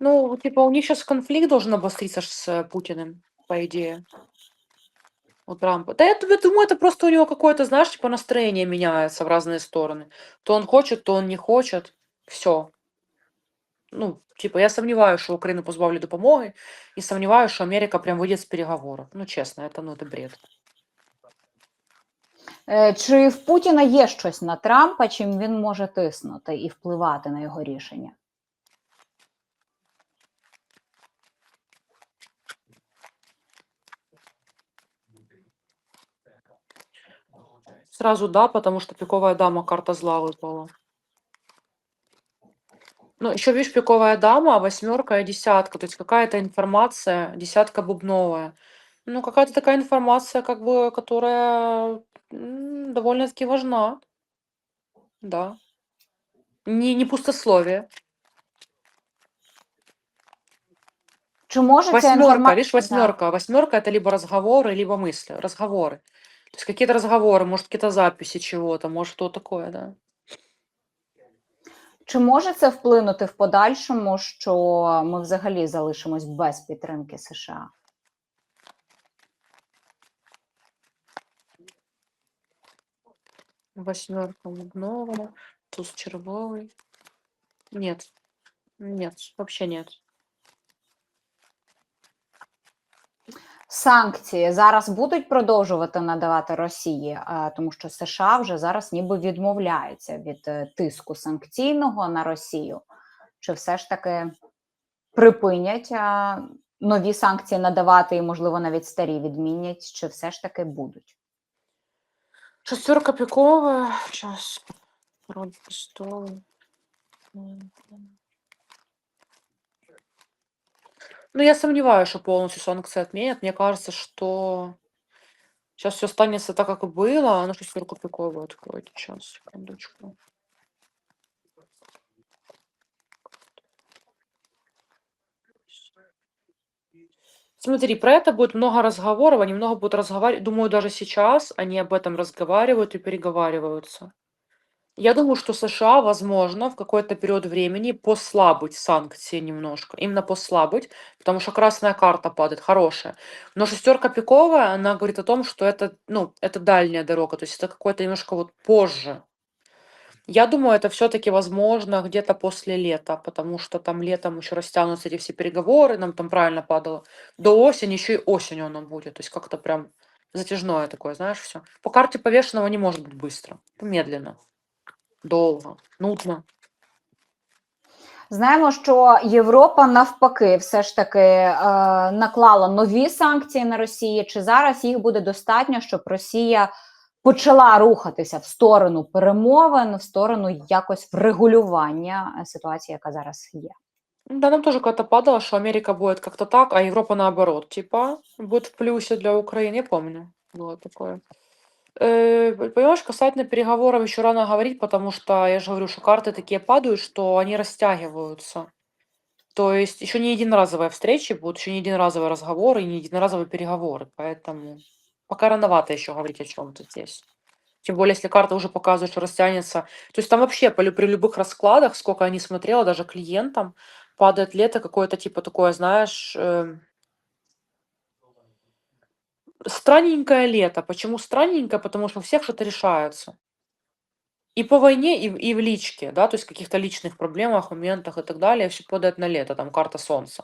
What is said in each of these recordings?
Ну, типа, у них сейчас конфликт должен обостриться ж с Путиным, по идее. У Трампа. Да я д думаю, это просто у него какое-то, знаешь, типа настроение меняется в разные стороны. То он хочет, то он не хочет. Всё. Ну, типа, я сомневаюсь, що Україну позбавлять допомоги, і сомневаюсь, що Америка прям вийде з переговорів. Ну, чесно, это, ну, это бред. Е, Чи в Путіна є щось на Трампа, чим він може тиснути і впливати на його рішення? Сразу да, потому что пиковая дама, карта зла выпала. Ну, еще видишь, пиковая дама, восьмерка и десятка. То есть какая-то информация, десятка бубновая. Ну, какая-то такая информация, как бы, которая довольно-таки важна. Да. Не, не пустословие. Чи може ця Восьмерка, інформація... видишь, восьмерка. Восьмерка это либо разговоры, либо мысли. Разговоры. То есть какие-то разговоры, может, какие-то записи чего-то, может, что такое, да. Чи може це вплинути в подальшому, що ми взагалі залишимось без підтримки США? Восьмерка бубновая, туз червовый. Нет. Нет, вообще нет. Санкції зараз будуть продовжувати надавати Росії, е, тому що США вже зараз ніби відмовляється від е, тиску санкційного на Росію. Чи все ж таки припинять е, нові санкції надавати, і, можливо, навіть старі відмінять, чи все ж таки будуть? Шестерка пиковая. Сейчас. Король Ну, я сомневаюсь, что полностью санкции отменят. Мне кажется, что сейчас все останется так, как и было. Ну, шестерку пиковую откройте. Сейчас, секундочку. Смотри, про это будет много разговоров, они много будут разговаривать. Думаю, даже сейчас они об этом разговаривают и переговариваются. Я думаю, что США, возможно, в какой-то период времени послабить санкции немножко. Именно послабить, потому что красная карта падает, хорошая. Но шестерка пиковая, она говорит о том, что это, ну, это дальняя дорога, то есть это какое-то немножко вот позже. Я думаю, это все-таки возможно где-то после лета, потому что там летом еще растянутся эти все переговоры, нам там правильно падало. До осени, еще и осенью оно будет. То есть как-то прям затяжное такое, знаешь, все. По карте повешенного не может быть быстро. Медленно, долго, нудно. Знаємо, що Європа навпаки все ж таки е, наклала нові санкції на Росію. Чи зараз їх буде достатньо, щоб Росія почала рухатися в сторону перемовин, в сторону якось врегулювання е, ситуації, яка зараз є? Да, нам тоже когда-то падало, что Америка будет как-то так, а Европа наоборот, типа, будет в плюсе для Украины. Я помню, было такое. Э, понимаешь, касательно переговоров еще рано говорить, потому что я же говорю, что карты такие падают, что они растягиваются. То есть еще не единоразовые встречи будут, еще не единоразовые разговоры, и не единоразовые переговоры. Поэтому пока рановато еще говорить о чем-то здесь. Тем более, если карта уже показывает, что растянется. То есть там вообще при любых раскладах, сколько я не смотрела, даже клиентам, падает лето какое-то типа такое, знаешь, эм, странненькое лето. Почему странненькое? Потому что у всех что-то решается. И по войне, и, в- и в личке, да, то есть в каких-то личных проблемах, моментах и так далее, все падает на лето, там карта солнца.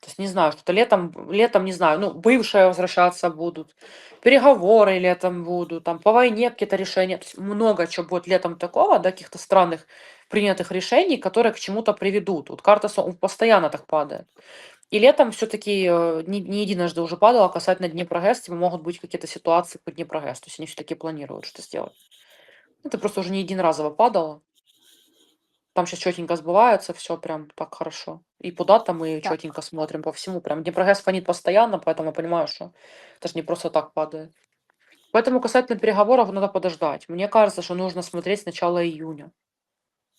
То есть не знаю, что-то летом, летом, не знаю, ну, бывшие возвращаться будут, переговоры летом будут, там по войне какие-то решения. То есть много чего будет летом такого, да, каких-то странных принятых решений, которые к чему-то приведут. Вот карта Сол- постоянно так падает. И летом все-таки не, не единожды уже падало касательно Днепрогэс, типа могут быть какие-то ситуации по Днепрогэс. То есть они все-таки планируют что сделать. Это просто уже не единоразово падало. Там сейчас четенько сбывается, все прям так хорошо. И по датам мы Так. четенько смотрим по всему. Прям Днепрогэс фонит постоянно, поэтому я понимаю, что это же не просто так падает. Поэтому касательно переговоров надо подождать. Мне кажется, что нужно смотреть с начала июня.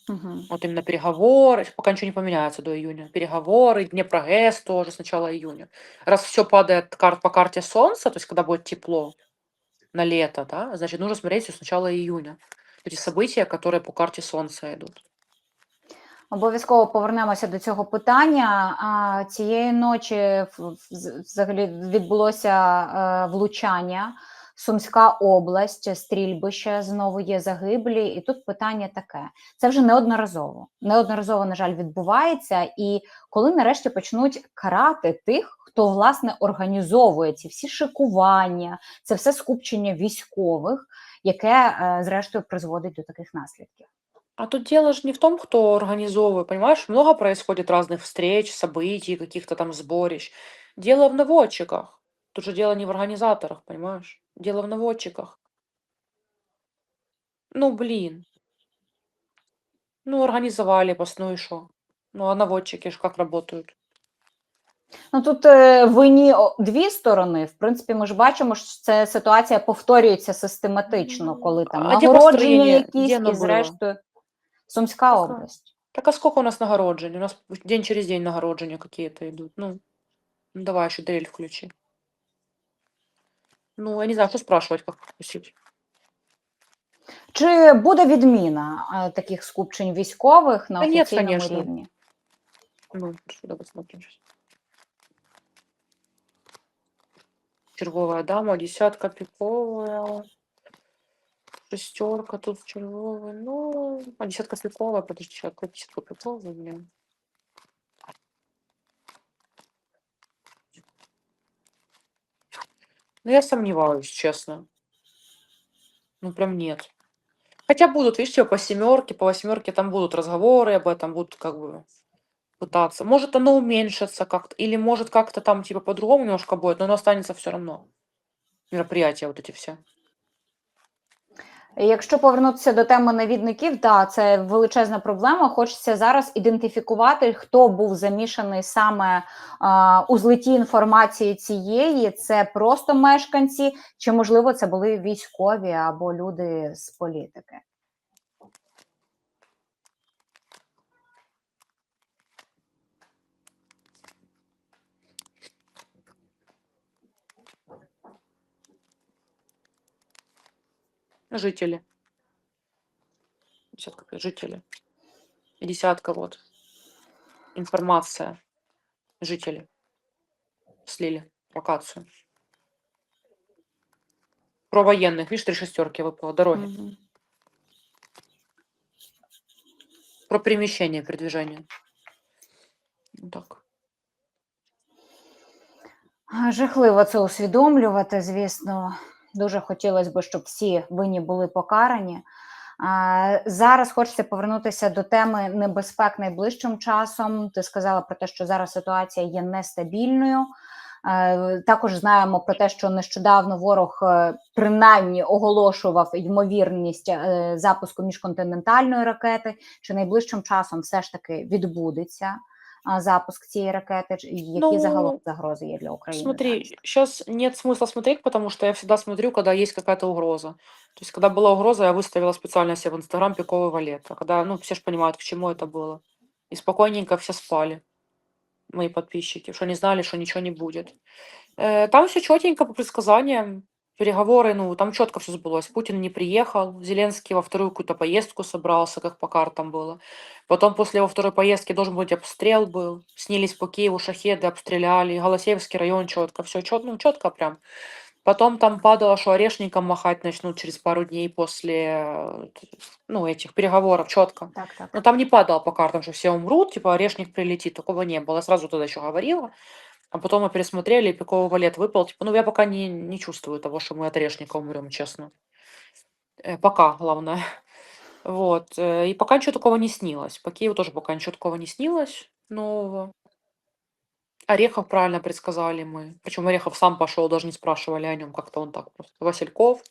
Угу. Вот именно переговоры, пока ничего не поменяется до июня. Переговоры, Днепрогэс тоже с начала июня. Раз все падает кар- по карте Солнца, то есть когда будет тепло на лето, да, значит, нужно смотреть всё с начала июня. Эти события, которые по карте Солнца идут. Обов'язково повернемося до цього питання. А, цієї ночі в- в- з- взагалі відбулося е, влучання. Сумська область, стрільбище, знову є загиблі. І тут питання таке: це вже неодноразово. Неодноразово, на жаль, відбувається. І коли нарешті почнуть карати тих, хто власне організовує ці всі шикування, це все скупчення військових, яке е, зрештою призводить до таких наслідків. А тут дело же не в том, кто организовывает, понимаешь? Много происходит разных встреч, событий, каких-то там сборищ. Дело в наводчиках. Тут же дело не в организаторах, понимаешь? Дело в наводчиках. Ну, блин. Ну, организовали пос, ну и шо? Ну, а наводчики ж как работают? Ну тут е, винні о- дві сторони. В принципі, ми ж бачимо, що це ситуація повторюється систематично, коли там А де нагородження построєння? якісь, воно і було? зрештою Сумська Така. область. Так а сколько у нас нагороджень? У нас день через день нагороджения какие-то идут. Ну, ну давай еще дрель включи. Ну, я не знаю, что спрашивать, как включить. Чи буде відміна е, таких скупчень військових на Та ні, офіційному конечно. рівні? Ну, сюда посмотрим сейчас. Червовая дама, десятка пиковая. Шестерка тут червовая. Ну, а десятка пиковая, подожди, сейчас, какая десятка пиковая, блин. Ну, я сомневаюсь, честно. Ну, прям нет. Хотя будут, видишь, типа по семерке, по восьмерке там будут разговоры об этом, будут как бы пытаться. Может, оно уменьшится как-то, или может как-то там типа по-другому немножко будет, но оно останется все равно. Мероприятия вот эти все. Якщо повернутися до теми навідників, да, це величезна проблема. Хочеться зараз ідентифікувати, хто був замішаний саме а, у злиті інформації цієї. Це просто мешканці, чи можливо це були військові або люди з політики. Жители. Десятка, жители. И десятка вот. Информация. Жители. Слили локацию. Про военных. Видишь, три шестерки выпало. Дороги. Про перемещение, передвижение. Вот так. А, Жахливо це усвідомлювати, звісно. Дуже хотілося б, щоб всі винні були покарані. Зараз хочеться повернутися до теми небезпек найближчим часом. Ти сказала про те, що зараз ситуація є нестабільною. Е, Також знаємо про те, що нещодавно ворог е, принаймні оголошував ймовірність е, запуску міжконтинентальної ракети. Чи найближчим часом все ж таки відбудеться запуск цієї ракети? Чи- Які Ну, загалом загрози є для України? Смотри, зараз? сейчас нет смысла смотреть, потому что я всегда смотрю, когда есть какая-то угроза. То есть, когда была угроза, я выставила специально себе в Инстаграм пиковый валет. А когда, ну, все же понимают, к чему это было. И спокойненько все спали, мои подписчики, что не знали, что ничего не будет. Э, Там все четенько по предсказаниям. Переговоры, ну, там четко все сбылось. Путин не приехал, Зеленский во вторую какую-то поездку собрался, как по картам было. Потом после его второй поездки должен быть обстрел был. Снились по Киеву шахеды, обстреляли. Голосеевский район четко, все четко, ну, четко прям. Потом там падало, что орешником махать начнут через пару дней после, ну, этих переговоров, четко. Так, так. Но там не падало по картам, что все умрут, типа орешник прилетит, такого не было. Я сразу тогда еще говорила. А потом мы пересмотрели, и пиковый валет выпал. Типа, ну, я пока не, не чувствую того, что мы от орешника умрем, честно. Э, Пока, главное. Вот. э, И пока ничего такого не снилось. По Киеву тоже пока ничего такого не снилось нового. Орехов правильно предсказали мы. Причем Орехов сам пошел, даже не спрашивали о нем, как-то он так просто. Васильков.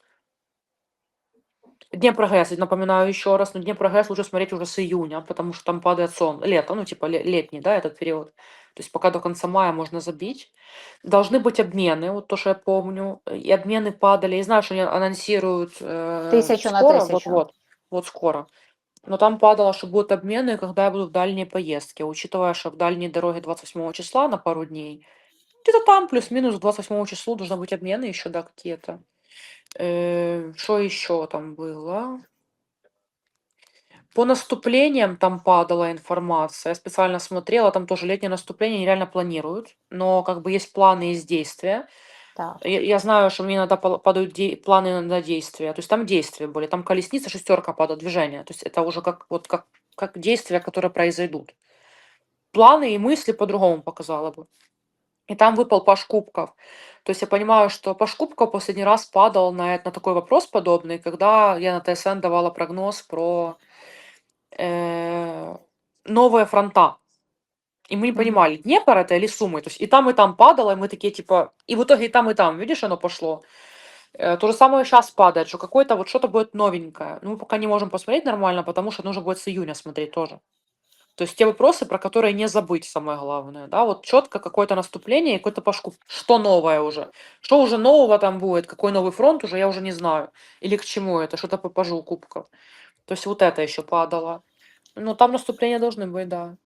Днепрогэс, напоминаю еще раз, но Днепрогэс лучше смотреть уже с июня, потому что там падает сон. Лето, ну типа ле- летний, да, этот период. То есть пока до конца мая можно забить. Должны быть обмены, вот то, что я помню. И обмены падали. Я знаю, что они анонсируют э, Тысячу на скоро, тысячу. Вот-вот, вот скоро. Но там падало, что будут обмены, когда я буду в дальней поездке. Учитывая, что в дальней дороге 28 числа на пару дней, где-то там плюс-минус к 28 числу должны быть обмены еще, да, какие-то. Э, Что еще там было? По наступлениям там падала информация. Я специально смотрела, там тоже летнее наступление они реально планируют, но как бы есть планы, есть действия. Так. Я я знаю, что мне иногда падают де планы на действия. То есть там действия были, там колесница, шестерка падает, движение. То есть это уже как вот как как действия, которые произойдут. Планы и мысли по-другому показала бы. И там выпал паж кубков. То есть я понимаю, что паж кубков последний раз падал на эт на такой вопрос подобный, когда я на ТСН давала прогноз про, э, новые фронта. И мы не понимали, Днепр это или Сумы. То есть и там, и там падало, и мы такие типа и в итоге и там, и там, видишь, оно пошло. Э, то же самое щас падает, что какое-то вот что-то будет новенькое. Но мы пока не можем посмотреть нормально, потому что нужно будет с июня смотреть тоже. То есть те вопросы, про которые не забыть, самое главное, да. Вот чётко какое-то наступление какой-то паж куб Что новое уже? Что уже нового там будет? Какой новый фронт уже, я уже не знаю. Или к чему это? Что-то по пажу кубков. То есть вот это ещё падало. Ну, там наступления должны быть, да.